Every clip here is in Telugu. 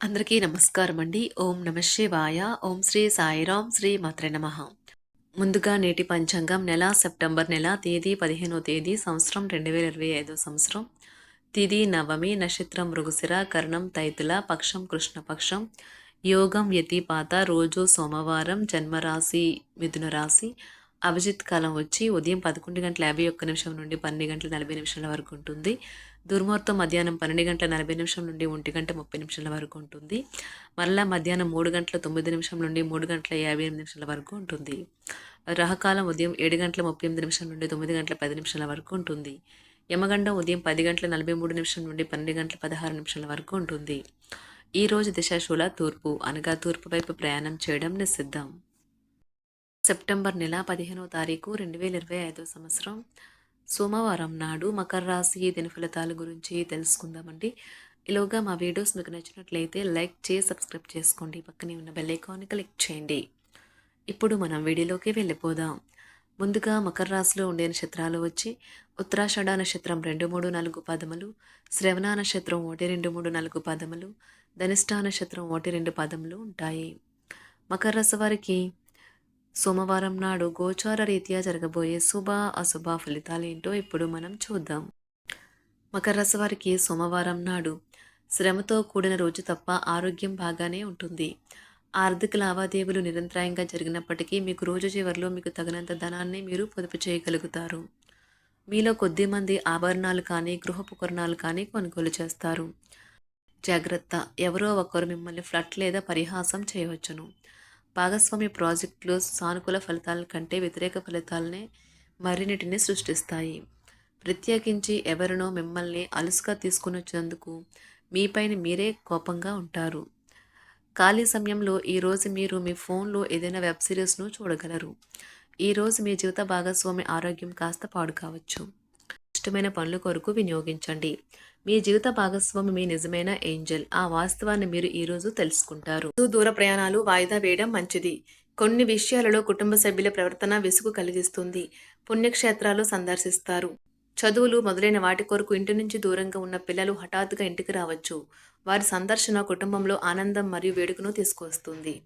అందరికీ నమస్కారం అండి ఓం నమ శివాయ. ఓం శ్రీ సాయిరాం శ్రీ మాత్ర నమ. ముందుగా నేటి పంచాంగం నెల సెప్టెంబర్ నెల తేదీ పదిహేనో తేదీ సంవత్సరం రెండు వేల ఇరవై ఐదో సంవత్సరం. తిది నవమి నక్షత్రం మృగశిర కర్ణం తైతుల పక్షం కృష్ణపక్షం యోగం యతిపాత రోజు సోమవారం జన్మరాశి మిథున రాశి అభిజిత్ కాలం వచ్చి ఉదయం పదకొండు గంటల యాభై ఒక్క నిమిషం నుండి పన్నెండు గంటల నలభై నిమిషాల వరకు ఉంటుంది. దుర్ముహూర్తం మధ్యాహ్నం పన్నెండు గంటల నలభై నిమిషం నుండి ఒంటి గంట ముప్పై నిమిషాల వరకు ఉంటుంది. మరలా మధ్యాహ్నం మూడు గంటల తొమ్మిది నిమిషం నుండి మూడు గంటల యాభై ఎనిమిది నిమిషాల వరకు ఉంటుంది. రహకాలం ఉదయం ఏడు గంటల ముప్పై ఎనిమిది నిమిషం నుండి తొమ్మిది గంటల పది నిమిషాల వరకు ఉంటుంది. యమగండం ఉదయం పది గంటల నలభై మూడు నిమిషం నుండి పన్నెండు గంటల పదహారు నిమిషాల వరకు ఉంటుంది. ఈ రోజు దిశాశూల తూర్పు అనగా తూర్పు వైపు ప్రయాణం చేయడం నిషిద్ధం. సెప్టెంబర్ నెల పదిహేనవ తారీఖు రెండు వేల ఇరవై ఐదో సంవత్సరం. సోమవారం నాడు మకర రాశి దిన ఫలితాల గురించి తెలుసుకుందామండి. ఇలాగా మా వీడియోస్ మీకు నచ్చినట్లయితే లైక్ చేసి సబ్స్క్రైబ్ చేసుకోండి. పక్కనే ఉన్న బెల్ ఐకాన్ని క్లిక్ చేయండి. ఇప్పుడు మనం వీడియోలోకి వెళ్ళిపోదాం. ముందుగా మకర రాశిలో ఉండే నక్షత్రాలు వచ్చి ఉత్తరాషాఢ నక్షత్రం రెండు మూడు నాలుగు పదములు శ్రవణ నక్షత్రం ఒకటి రెండు మూడు నాలుగు పదములు ధనిష్ట నక్షత్రం ఒకటి రెండు పదములు ఉంటాయి. మకర రాశి వారికి సోమవారం నాడు గోచార రీత్యా జరగబోయే శుభ అశుభ ఫలితాలు ఏంటో ఇప్పుడు మనం చూద్దాం. మకర రాశి వారికి సోమవారం నాడు శ్రమతో కూడిన రోజు తప్ప ఆరోగ్యం బాగానే ఉంటుంది. ఆర్థిక లావాదేవీలు నిరంతరాయంగా జరిగినప్పటికీ మీకు రోజు చివరిలో మీకు తగినంత ధనాన్ని మీరు పొదుపు చేయగలుగుతారు. మీలో కొద్ది మంది ఆభరణాలు కానీ గృహోపకరణాలు కానీ కొనుగోలు చేస్తారు. జాగ్రత్త ఎవరో ఒకరు మిమ్మల్ని ఫ్లట్ లేదా పరిహాసం చేయవచ్చును. భాగస్వామి ప్రాజెక్టులు సానుకూల ఫలితాల కంటే వ్యతిరేక ఫలితాలనే మరిన్నిటిని సృష్టిస్తాయి. ప్రత్యేకించి ఎవరినో మిమ్మల్ని అలుసుగా తీసుకుని వచ్చేందుకు మీపైన మీరే కోపంగా ఉంటారు. ఖాళీ సమయంలో ఈరోజు మీరు మీ ఫోన్లో ఏదైనా వెబ్ సిరీస్ను చూడగలరు. ఈరోజు మీ జీవిత భాగస్వామి ఆరోగ్యం కాస్త పాడు కావచ్చు. ఇష్టమైన పనుల కొరకు వినియోగించండి. మీ జీవిత భాగస్వామి మీ నిజమైన ఏంజల్. ఆ వాస్తవాన్ని మీరు ఈరోజు తెలుసుకుంటారు. దూర ప్రయాణాలు వాయిదా వేయడం మంచిది. కొన్ని విషయాలలో కుటుంబ సభ్యుల ప్రవర్తన విసుగు కలిగిస్తుంది. పుణ్యక్షేత్రాలు సందర్శిస్తారు. చదువులు మొదలైన వాటి కొరకు ఇంటి నుంచి దూరంగా ఉన్న పిల్లలు హఠాత్తుగా ఇంటికి రావచ్చు. వారి సందర్శన కుటుంబంలో ఆనందం మరియు వేడుకను తీసుకొస్తుంది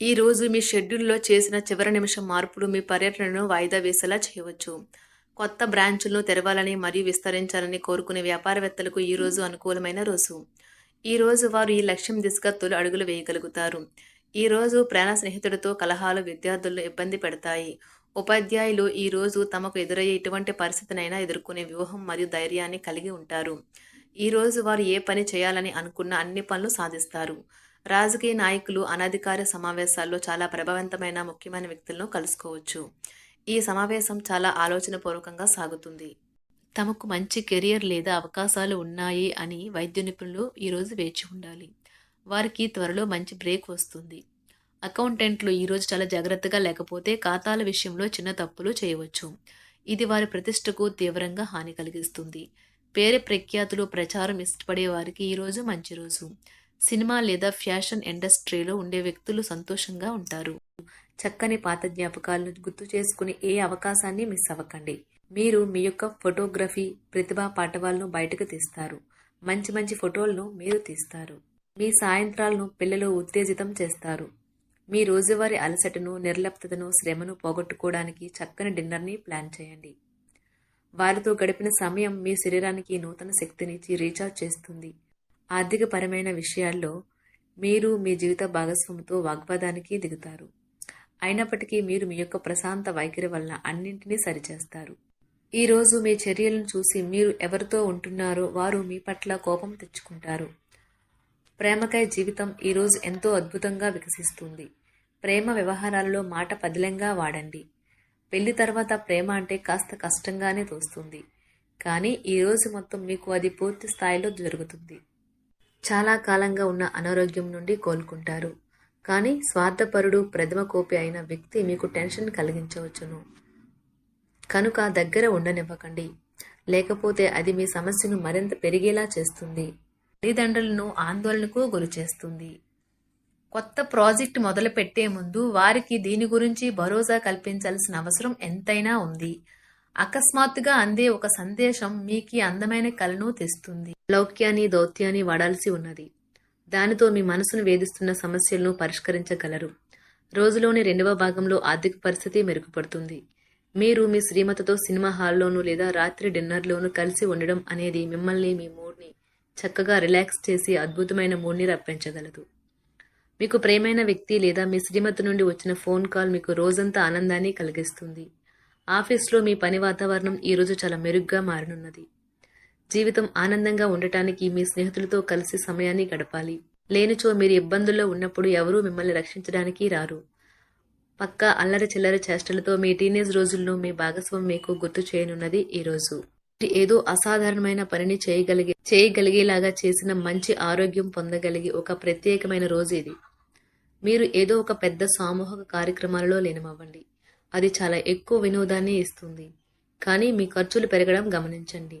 ఈ రోజు మీ షెడ్యూల్లో చేసిన చివరి నిమిషం మార్పులు మీ పర్యటనను వాయిదా వేసేలా చేయవచ్చు. కొత్త బ్రాంచులను తెరవాలని మరియు విస్తరించాలని కోరుకునే వ్యాపారవేత్తలకు ఈ రోజు అనుకూలమైన రోజు. ఈ రోజు వారు ఈ లక్ష్యం దిశగా తొలి అడుగులు వేయగలుగుతారు. ఈ రోజు ప్రాణ స్నేహితుడితో కలహాలు విద్యార్థులను ఇబ్బంది పెడతాయి. ఉపాధ్యాయులు ఈ రోజు తమకు ఎదురయ్యే ఎటువంటి పరిస్థితినైనా ఎదుర్కొనే వ్యూహం మరియు ధైర్యాన్ని కలిగి ఉంటారు. ఈ రోజు వారు ఏ పని చేయాలని అనుకున్న అన్ని పనులు సాధిస్తారు. రాజకీయ నాయకులు అనధికార సమావేశాల్లో చాలా ప్రభావవంతమైన ముఖ్యమైన వ్యక్తులను కలుసుకోవచ్చు. ఈ సమావేశం చాలా ఆలోచనపూర్వకంగా సాగుతుంది. తమకు మంచి కెరియర్ లేదా అవకాశాలు ఉన్నాయి అని వైద్య నిపుణులు ఈరోజు వేచి ఉండాలి. వారికి త్వరలో మంచి బ్రేక్ వస్తుంది. అకౌంటెంట్లు ఈరోజు చాలా జాగ్రత్తగా లేకపోతే ఖాతాల విషయంలో చిన్న తప్పులు చేయవచ్చు. ఇది వారి ప్రతిష్టకు తీవ్రంగా హాని కలిగిస్తుంది. పేరు ప్రఖ్యాతులు ప్రచారం ఇష్టపడే వారికి ఈరోజు మంచి రోజు. సినిమా లేదా ఫ్యాషన్ ఇండస్ట్రీలో ఉండే వ్యక్తులు సంతోషంగా ఉంటారు. చక్కని పాత జ్ఞాపకాలను గుర్తు చేసుకుని ఏ అవకాశాన్ని మిస్ అవ్వకండి. మీరు మీ యొక్క ఫోటోగ్రఫీ ప్రతిభా పాఠవాలను బయటకు తీస్తారు. మంచి మంచి ఫోటోలను మీరు తీస్తారు. మీ సాయంత్రాలను పిల్లలు ఉత్తేజితం చేస్తారు. మీ రోజువారీ అలసటను నిర్లప్తతను శ్రమను పోగొట్టుకోవడానికి చక్కని డిన్నర్ని ప్లాన్ చేయండి. వారితో గడిపిన సమయం మీ శరీరానికి నూతన శక్తినిచ్చి రీఛార్జ్ చేస్తుంది. ఆర్థికపరమైన విషయాల్లో మీరు మీ జీవిత భాగస్వామితో వాగ్వాదానికి దిగుతారు. అయినప్పటికీ మీరు మీ యొక్క ప్రశాంత వైఖరి వలన అన్నింటినీ సరిచేస్తారు. ఈ రోజు మీ చర్యలను చూసి మీరు ఎవరితో ఉంటున్నారో వారు మీ పట్ల కోపం తెచ్చుకుంటారు. ప్రేమకై జీవితం ఈరోజు ఎంతో అద్భుతంగా వికసిస్తుంది. ప్రేమ వ్యవహారాలలో మాట పదిలంగా వాడండి. పెళ్ళి తర్వాత ప్రేమ అంటే కాస్త కష్టంగానే తోస్తుంది. కానీ ఈ రోజు మొత్తం మీకు అది పూర్తి స్థాయిలో జరుగుతుంది. చాలా కాలంగా ఉన్న అనారోగ్యం నుండి కోలుకుంటారు. కానీ స్వార్థపరుడు ప్రథమ కోపి అయిన వ్యక్తి మీకు టెన్షన్ కలిగించవచ్చును. కనుక దగ్గర ఉండనివ్వకండి. లేకపోతే అది మీ సమస్యను మరింత పెరిగేలా చేస్తుంది. తల్లిదండ్రులను ఆందోళనకు గురి చేస్తుంది కొత్త ప్రాజెక్ట్ మొదలు పెట్టే ముందు వారికి దీని గురించి భరోసా కల్పించాల్సిన అవసరం ఎంతైనా ఉంది. అకస్మాత్తుగా అందే ఒక సందేశం మీకి అందమైన కలను తెస్తుంది. లౌక్యాన్ని దౌత్యాన్ని వాడాల్సి ఉన్నది. దానితో మీ మనసును వేధిస్తున్న సమస్యలను పరిష్కరించగలరు. రోజులోని రెండవ భాగంలో ఆర్థిక పరిస్థితి మెరుగుపడుతుంది. మీరు మీ శ్రీమతితో సినిమా హాల్లోనూ లేదా రాత్రి డిన్నర్లోనూ కలిసి ఉండడం అనేది మిమ్మల్ని మీ మూడ్ని చక్కగా రిలాక్స్ చేసి అద్భుతమైన మూడ్ని రప్పించగలదు. మీకు ప్రేమైన వ్యక్తి లేదా మీ శ్రీమతి నుండి వచ్చిన ఫోన్ కాల్ మీకు రోజంతా ఆనందాన్ని కలిగిస్తుంది. ఆఫీస్లో మీ పని వాతావరణం ఈరోజు చాలా మెరుగ్గా మారనున్నది. జీవితం ఆనందంగా ఉండటానికి మీ స్నేహితులతో కలిసి సమయాన్ని గడపాలి. లేనిచో మీరు ఇబ్బందుల్లో ఉన్నప్పుడు ఎవరూ మిమ్మల్ని రక్షించడానికి రారు. పక్క అల్లరి చిల్లరి చేష్టలతో మీ టీనేజ్ రోజుల్లో మీ భాగస్వామి మీకు గుర్తు చేయనున్నది ఈ రోజు. మీరు ఏదో అసాధారణమైన పనిని చేయగలిగే చేయగలిగేలాగా చేసిన మంచి ఆరోగ్యం పొందగలిగే ఒక ప్రత్యేకమైన రోజు ఇది. మీరు ఏదో ఒక పెద్ద సామూహిక కార్యక్రమాలలో లీనమవ్వండి. అది చాలా ఎక్కువ వినోదాన్ని ఇస్తుంది. కానీ మీ ఖర్చులు పెరగడం గమనించండి.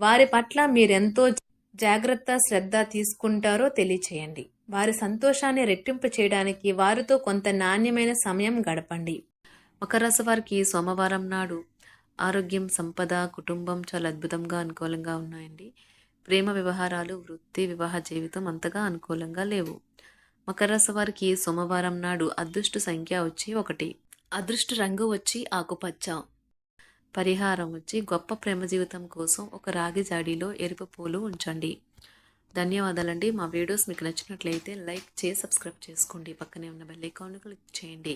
వారి పట్ల మీరెంతో జాగ్రత్త శ్రద్ధ తీసుకుంటారో తెలియచేయండి. వారి సంతోషాన్ని రెట్టింపు చేయడానికి వారితో కొంత నాణ్యమైన సమయం గడపండి. మకర రాశి వారికి సోమవారం నాడు ఆరోగ్యం సంపద కుటుంబం చాలా అద్భుతంగా అనుకూలంగా ఉన్నాయండి. ప్రేమ వ్యవహారాలు వృత్తి వివాహ జీవితం అంతగా అనుకూలంగా లేవు. మకర రాశి వారికి సోమవారం నాడు అదృష్ట సంఖ్య వచ్చి ఒకటి. అదృష్ట రంగు వచ్చి ఆకుపచ్చ. పరిహారం వచ్చి గొప్ప ప్రేమ జీవితం కోసం ఒక రాగి జాడీలో ఎరుపు పూలు ఉంచండి. ధన్యవాదాలండి. మా వీడియోస్ మీకు నచ్చినట్లయితే లైక్ చేసి సబ్స్క్రైబ్ చేసుకోండి. పక్కనే ఉన్న బెల్ ఐకాన్ క్లిక్ చేయండి.